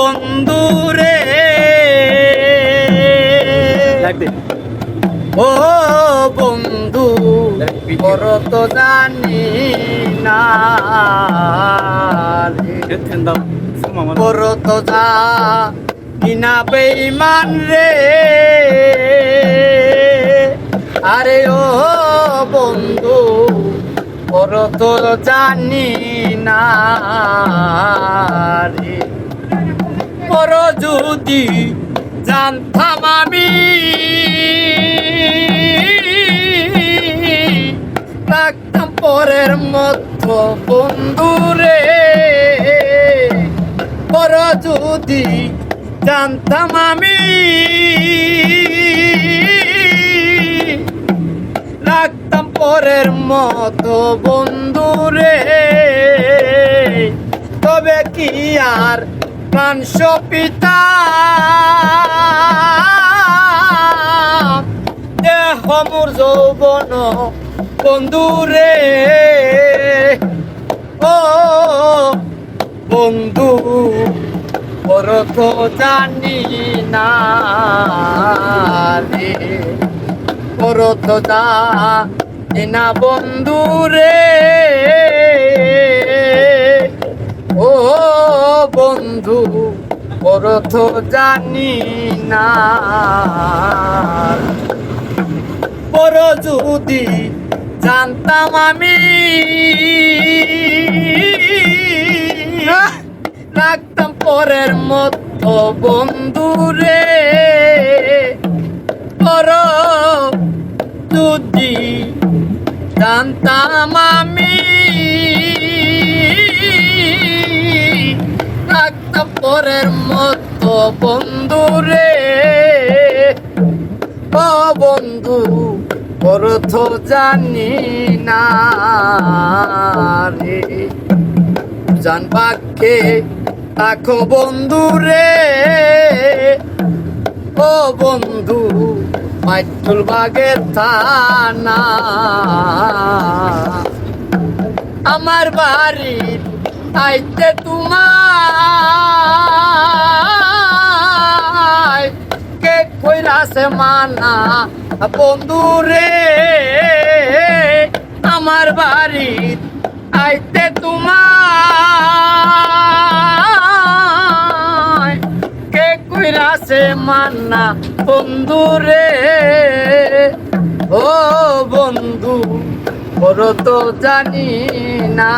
বন্ধু রে ও বন্ধু বড় তো জানি না। বড় তো জানি না বেইমান রে। আরে ও বন্ধু বড় তো জানি না। যদি জানতাম আমি? মতো বন্ধু রে। বড় যদি জানতাম আমি পরের মতো বন্ধু রে। তবে কি আর প্রাংশ পিতা। দেহ মোর যৌবন, বন্ধু রে। ও বন্ধু তো জানি না রে। বড় তো জানি না বন্ধু তো জানি না। পর যদি জানতাম আমি, রাখতাম পরের মতো বন্ধু রে বড় যদি জানতাম আমি পরের মতো বন্ধু রে। ও বন্ধু তো জানি না রে। জানবাকে তাকো বন্ধু রে। ও বন্ধু, মাইতুল বাগের থানা। আমার বাড়ি আইতে তোমার কইরাছে মানা বন্ধু রে, আমার বাড়ি আইতে তোমার কে কইরাছে মানা বন্ধু রে? ও বন্ধু বড় তো জানি না।